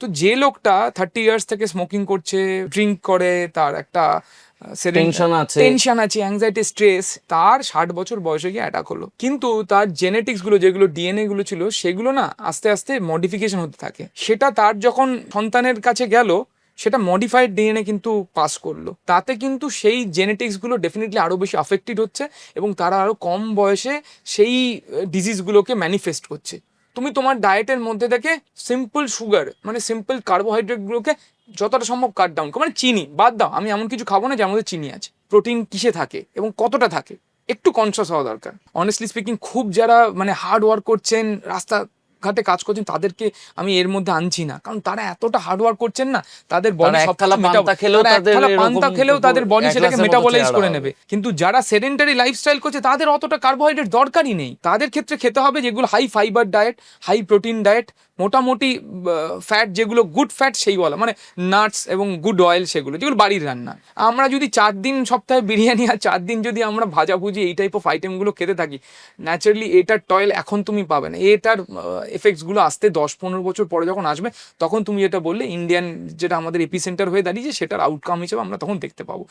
তো যে লোকটা থার্টি ইয়ার্স থেকে স্মোকিং করছে ড্রিঙ্ক করে তার একটা Tension আছে। টেনশন আছে অ্যাংজাইটি স্ট্রেস তার ষাট বছর বয়সে গিয়ে অ্যাটাক হলো। কিন্তু তার জেনেটিক্সগুলো যেগুলো ডিএনএ গুলো ছিল সেগুলো না আস্তে আস্তে মডিফিকেশন হতে থাকে। সেটা তার যখন সন্তানের কাছে গেল সেটা মডিফাইড ডিএনএ কিন্তু পাস করল। তাতে কিন্তু সেই জেনেটিক্সগুলো ডেফিনেটলি আরও বেশি আফেক্টেড হচ্ছে এবং তারা আরও কম বয়সে সেই ডিজিজগুলোকে ম্যানিফেস্ট করছে। তুমি তোমার ডায়েটের মধ্যে থেকে সিম্পল সুগার মানে সিম্পল কার্বোহাইড্রেটগুলোকে যতটা সম্ভব কাট ডাউন মানে চিনি বাদ দাও, আমি এমন কিছু খাব না যার মধ্যে চিনি আছে। প্রোটিন কিসে থাকে এবং কতটা থাকে? একটু কনসিয়াস হওয়া দরকার। অনেস্টলি স্পিকিং খুব যারা মানে হার্ড ওয়ার্ক করছেন, রাস্তা ঘাটে কাজ করছেন তাদেরকে আমি এর মধ্যে আনছি না। কারণ তারা এতটা হার্ড ওয়ার্ক করছেন না তাদের বডি পান্তা খেলেও তাদের বডি সেটাকে মেটাবলাইজ করে নেবে। কিন্তু যারা সেডেন্টারি লাইফস্টাইল করছে তাদের অতটা কার্বোহাইড্রেট দরকারই নেই। তাদের ক্ষেত্রে খেতে হবে যেগুলো high fibre diet high protein diet মোটামুটি ফ্যাট যেগুলো গুড ফ্যাট সেই বলা মানে নাটস এবং গুড অয়েল সেগুলো যেগুলো বাড়ির রান্না। আমরা যদি চার দিন সপ্তাহে বিরিয়ানি আর চার দিন যদি আমরা ভাজাভুজি এই টাইপ অফ আইটেমগুলো খেতে থাকি ন্যাচারালি এটার টয়েল এখন তুমি পাবে না। এটার এফেক্টসগুলো আসতে দশ পনেরো বছর পরে যখন আসবে, তখন তুমি যেটা বললে ইন্ডিয়ান যেটা আমাদের এপি সেন্টার হয়ে দাঁড়িয়েছে, সেটার আউটকাম হিসেবে আমরা তখন দেখতে পাবো।